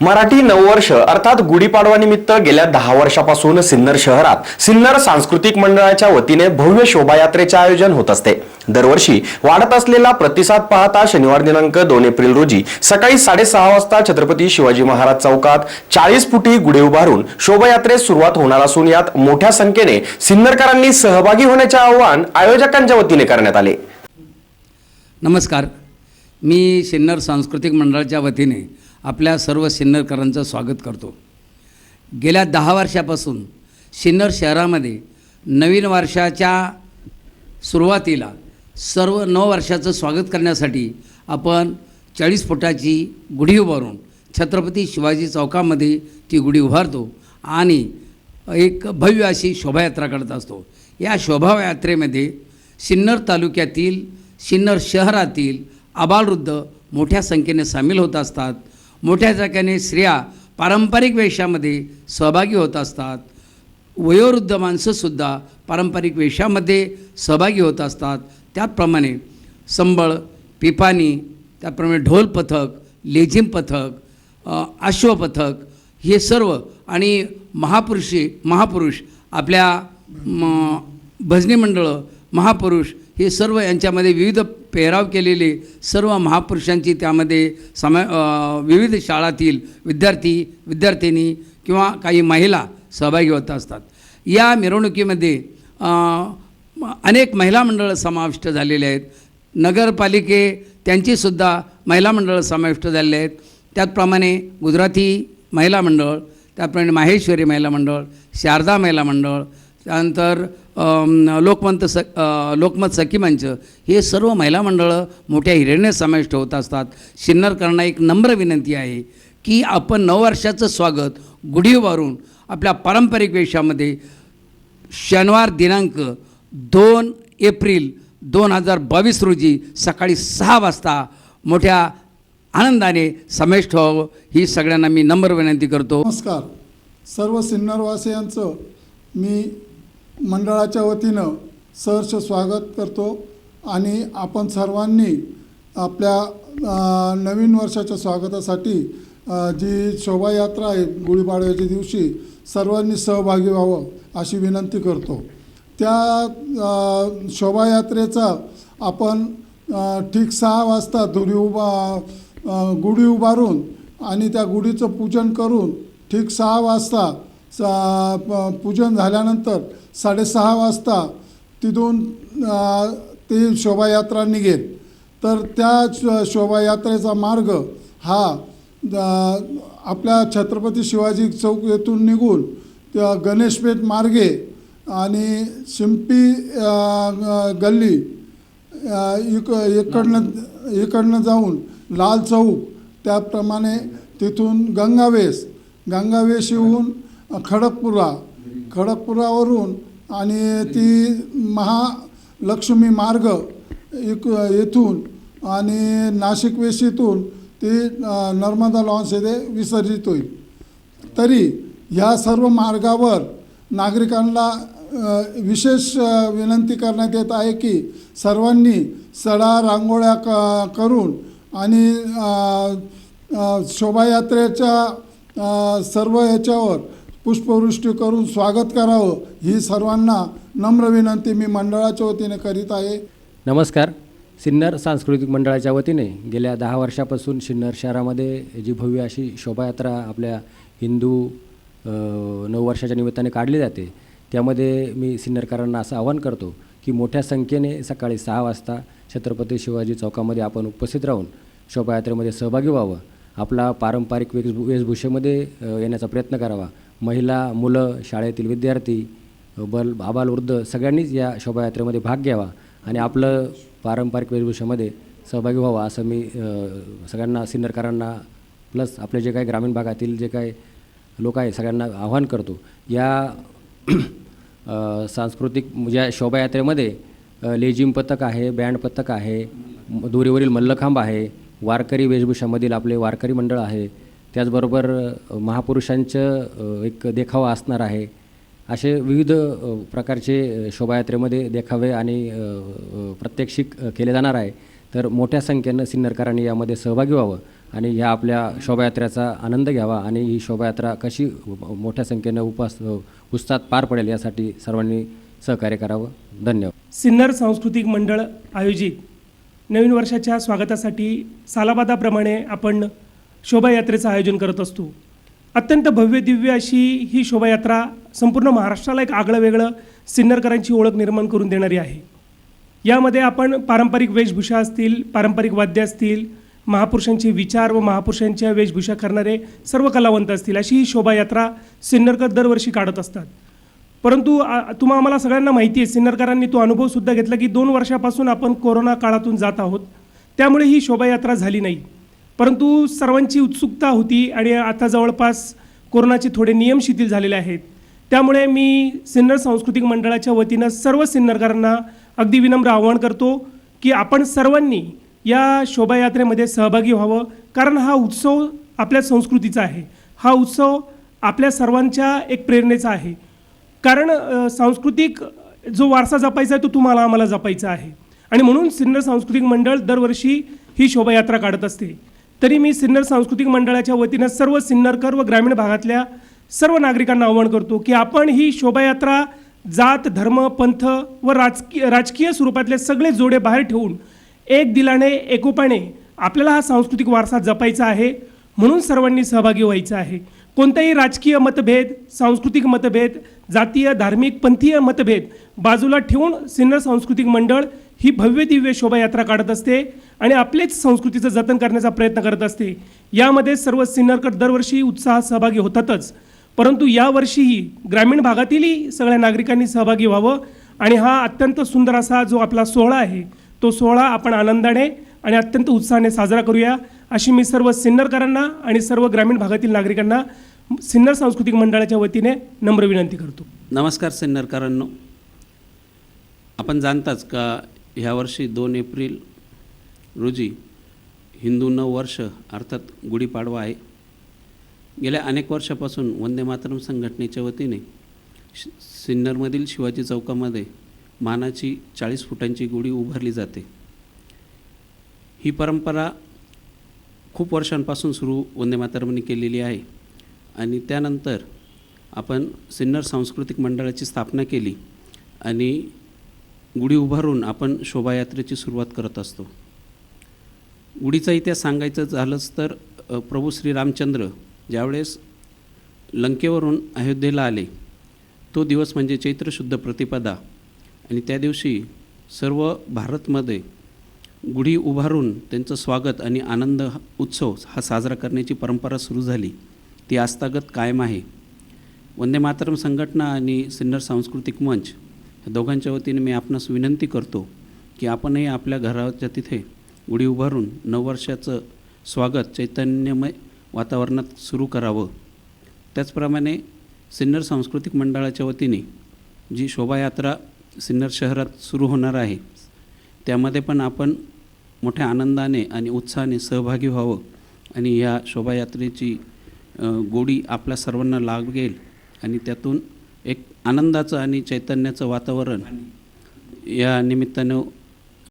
मराठी नववर्ष अर्थात गुढीपाडवानिमित्त गेल्या दहा वर्षापासून सिन्नर शहरात सिन्नर सांस्कृतिक मंडळाच्या वतीने भव्य शोभायात्रेचे आयोजन होत असते. दरवर्षी वाढत असलेला प्रतिसाद पाहता शनिवार दिनांक दोन एप्रिल रोजी सकाळी साडेसहा वाजता छत्रपती शिवाजी महाराज चौकात चाळीस फुटी गुढी उभारून शोभायात्रेस सुरुवात होणार असून यात मोठ्या संख्येने सिन्नरकरांनी सहभागी होण्याचे आवाहन आयोजकांच्या वतीने करण्यात आले. नमस्कार. मी सिन्नर सांस्कृतिक मंडळाच्या वतीने आपल्या सर्व सिन्नरकरांचं स्वागत करतो. गेल्या दहा वर्षापासून सिन्नर शहरामध्ये नवीन वर्षाच्या सुरुवातीला सर्व नऊ वर्षाचं स्वागत करण्यासाठी आपण चाळीस फुटाची गुढी उभारून छत्रपती शिवाजी चौकामध्ये ती गुढी उभारतो आणि एक भव्य अशी शोभायात्रा करत असतो. या शोभायात्रेमध्ये सिन्नर तालुक्यातील सिन्नर शहरातील आबालवृद्ध मोठ्या संख्येने सामील होत असतात. मोठ्या संख्येने स्त्रिया पारंपरिक वेशामध्ये सहभागी होत असतात. वयोवृद्ध माणसंसुद्धा पारंपरिक वेशामध्ये सहभागी होत असतात. त्याचप्रमाणे संबळ पिपाणी त्याचप्रमाणे ढोल पथक लेझिम पथक अ, अश्वपथक हे सर्व आणि महापुरुषी महापुरुष आपल्या म, भजनी मंडळं महापुरुष हे सर्व यांच्यामध्ये विविध पेहराव केलेले सर्व महापुरुषांची त्यामध्ये समा विविध शाळातील विद्यार्थी विद्यार्थिनी किंवा काही महिला सहभागी होत असतात. या मिरवणुकीमध्ये अनेक महिला मंडळं समाविष्ट झालेले आहेत. नगरपालिके त्यांचीसुद्धा महिला मंडळं समाविष्ट झालेले आहेत. त्याचप्रमाणे गुजराती महिला मंडळ त्याचप्रमाणे माहेश्वरी महिला मंडळ शारदा महिला मंडळ त्यानंतर लोकमंत स लोकमत सखी मंच हे सर्व महिला मंडळं मोठ्या हिरेने समाविष्ट होत असतात. शिन्नरकरांना एक नम्र विनंती आहे की आपण नववर्षाचं स्वागत गुढी उभारून आपल्या पारंपरिक वेशामध्ये शनिवार दिनांक दोन एप्रिल दोन हजार बावीस रोजी सकाळी सहा वाजता मोठ्या आनंदाने समाविष्ट व्हावं ही सगळ्यांना मी नम्र विनंती करतो. नमस्कार. सर्व सिन्नरवासियांचं मी मंडळाच्या वतीनं सहर्ष स्वागत करतो आणि आपण सर्वांनी आपल्या नवीन वर्षाच्या स्वागतासाठी जी शोभायात्रा आहे गुढीपाडव्याच्या दिवशी सर्वांनी सहभागी व्हावं अशी विनंती करतो. त्या शोभायात्रेचा आपण ठीक सहा वाजता धुरी उभा गुढी उभारून आणि त्या गुढीचं पूजन करून ठीक सहा वाजता सा प- पूजन झाल्यानंतर साडेसहा वाजता तिथून अ, ती शोभायात्रा निघेल तर त्या श- शोभायात्रेचा मार्ग हा आपल्या छत्रपती शिवाजी चौक येथून निघून त्या गणेशपेठ मार्गे आणि शिंपी गल्ली इक इकडनं इकडनं जाऊन लाल चौक त्याप्रमाणे तिथून गंगावेस गंगावेस येऊन खडकपुरा खडकपुरावरून आणि ती महालक्ष्मी मार्ग इक येथून आणि नाशिक वेशीतून ती नर्मदा लॉन्स येथे विसर्जित होईल. तरी ह्या सर्व मार्गावर नागरिकांना विशेष विनंती करण्यात येत आहे की सर्वांनी सडा रांगोळ्या क करून आणि शोभायात्रेच्या सर्व याच्यावर पुष्पवृष्टी करून स्वागत करावं ही सर्वांना नम्र विनंती मी मंडळाच्या वतीने करीत आहे. नमस्कार. सिन्नर सांस्कृतिक मंडळाच्या वतीने गेल्या दहा वर्षापासून सिन्नर शहरामध्ये जी भव्य अशी शोभायात्रा आपल्या हिंदू नऊ नववर्षाच्या निमित्ताने काढली जाते त्यामध्ये मी सिन्नरकरांना असं आवाहन करतो की मोठ्या संख्येने सकाळी सहा वाजता छत्रपती शिवाजी चौकामध्ये आपण उपस्थित राहून शोभायात्रेमध्ये सहभागी व्हावं. आपला पारंपरिक वेश वेशभूषेमध्ये येण्याचा प्रयत्न करावा. महिला मुलं शाळेतील विद्यार्थी बल आबालवृद्ध सगळ्यांनीच या शोभायात्रेमध्ये भाग घ्यावा आणि आपलं पारंपरिक वेशभूषेमध्ये सहभागी व्हावा असं मी सगळ्यांना सिन्नरकारांना प्लस आपले जे काही ग्रामीण भागातील जे काही लोक आहे सगळ्यांना आव्हान करतो. या सांस्कृतिक म्हणजे ज्या शोभायात्रेमध्ये लेझिम पथक आहे बँड पथक आहे दोरीवरील मल्लखांब आहे वारकरी वेशभूषामधील आपले वारकरी मंडळ आहे त्याचबरोबर महापुरुषांचं एक देखावा असणार आहे. असे विविध प्रकारचे शोभायात्रेमध्ये देखावे आणि प्रत्यक्षिक केले जाणार आहे. तर मोठ्या संख्येनं सिन्नरकरांनी यामध्ये सहभागी व्हावं आणि ह्या आपल्या शोभायात्रेचा आनंद घ्यावा आणि ही शोभायात्रा कशी मोठ्या संख्येनं उपास उत्साहात पार पडेल यासाठी सर्वांनी सहकार्य करावं. धन्यवाद. सिन्नर सांस्कृतिक मंडळ आयोजित नवीन वर्षाच्या स्वागतासाठी सालाबादाप्रमाणे आपण शोभायात्रेचं आयोजन करत असतो. अत्यंत भव्य दिव्य अशी ही शोभायात्रा संपूर्ण महाराष्ट्राला एक आगळं वेगळं सिन्नरकरांची ओळख निर्माण करून देणारी आहे. यामध्ये आपण पारंपरिक वेशभूषा असतील पारंपरिक वाद्य असतील महापुरुषांचे विचार व महापुरुषांच्या वेशभूषा करणारे सर्व कलावंत असतील अशी ही शोभायात्रा सिन्नरकर दरवर्षी काढत असतात. परंतु तुम्हा आम्हाला सगळ्यांना माहिती आहे सिन्नरकरांनी तो अनुभवसुद्धा घेतला की दोन वर्षापासून आपण कोरोना काळातून जात आहोत. त्यामुळे ही शोभायात्रा झाली नाही. परंतु सर्वांची उत्सुकता होती आणि आता जवळपास कोरोनाचे थोडे नियम शिथिल झालेले आहेत. त्यामुळे मी सिन्नर सांस्कृतिक मंडळाच्या वतीनं सर्व सिन्नरकरांना अगदी विनम्र आवाहन करतो की आपण सर्वांनी या शोभायात्रेमध्ये सहभागी व्हावं कारण हा उत्सव आपल्या संस्कृतीचा आहे. हा उत्सव आपल्या सर्वांच्या एक प्रेरणेचा आहे. कारण सांस्कृतिक जो वारसा जपायचा आहे तो तुम्हाला आम्हाला जपायचा आहे. आणि म्हणून सिन्नर सांस्कृतिक मंडळ दरवर्षी ही शोभायात्रा काढत असते. तरी मी सिन्नर सांस्कृतिक मंडळाच्या वतीनं सर्व सिन्नरकर व ग्रामीण भागातल्या सर्व नागरिकांना आवाहन करतो की आपण ही शोभायात्रा जात धर्म पंथ व राजकीय राजकीय स्वरूपातले सगळे जोडे बाहेर ठेवून एक दिलाने एकोपाने आपल्याला हा सांस्कृतिक वारसा जपायचा आहे. म्हणून सर्वांनी सहभागी व्हायचं आहे. कोणताही राजकीय मतभेद सांस्कृतिक मतभेद जातीय धार्मिक पंथीय मतभेद बाजूला ठेवून सिन्नर सांस्कृतिक मंडळ ही भव्य दिव्य शोभायात्रा काढत असते आणि आपलेच संस्कृतीचं जतन करण्याचा प्रयत्न करत असते. यामध्ये सर्व सिन्नरकर दरवर्षी उत्साहात सहभागी होतातच. परंतु यावर्षीही ग्रामीण भागातीलही सगळ्या नागरिकांनी सहभागी व्हावं आणि हा अत्यंत सुंदर असा जो आपला सोहळा आहे तो सोहळा आपण आनंदाने आणि अत्यंत उत्साहाने साजरा करूया अशी मी सर्व सिन्नरकरांना आणि सर्व ग्रामीण भागातील नागरिकांना सिन्नर सांस्कृतिक मंडळाच्या वतीने नम्र विनंती करतो. नमस्कार सिन्नरकरांनो. आपण जाणताच का ह्या वर्षी दोन एप्रिल रोजी हिंदू नव वर्ष अर्थात गुढीपाडवा आहे. गेल्या अनेक वर्षापासून वंदे मातरम संघटनेच्या वतीने शि सिन्नरमधील शिवाजी चौकामध्ये मानाची चाळीस फुटांची गुढी उभारली जाते. ही परंपरा खूप वर्षांपासून सुरू वंदे मातरमने केलेली आहे आणि त्यानंतर आपण सिन्नर सांस्कृतिक मंडळाची स्थापना केली आणि गुढी उभारून आपण शोभायात्रेची सुरुवात करत असतो. गुढीचा इतिहास सांगायचं झालंच तर प्रभू श्रीरामचंद्र ज्यावेळेस लंकेवरून अयोध्येला आले तो दिवस म्हणजे चैत्र शुद्ध प्रतिपदा. आणि त्या दिवशी सर्व भारतमध्ये गुढी उभारून त्यांचं स्वागत आणि आनंद उत्सव हा साजरा करण्याची परंपरा सुरू झाली. ती आस्थागत कायम आहे. वंदे मातरम संघटना आणि सिन्नर सांस्कृतिक मंच दोघांच्या वतीने मी आपणास विनंती करतो की आपणही आपल्या घराच्या तिथे गुढी उभारून नववर्षाचं स्वागत चैतन्यमय वातावरणात सुरू करावं. त्याचप्रमाणे सिन्नर सांस्कृतिक मंडळाच्या वतीने जी शोभायात्रा सिन्नर शहरात सुरू होणार आहे त्यामध्ये पण आपण मोठ्या आनंदाने आणि उत्साहाने सहभागी व्हावं आणि या शोभायात्रेची गोडी आपल्या सर्वांना लागेल आणि त्यातून एक आनंदाचं आणि चैतन्याचं वातावरण या निमित्तानं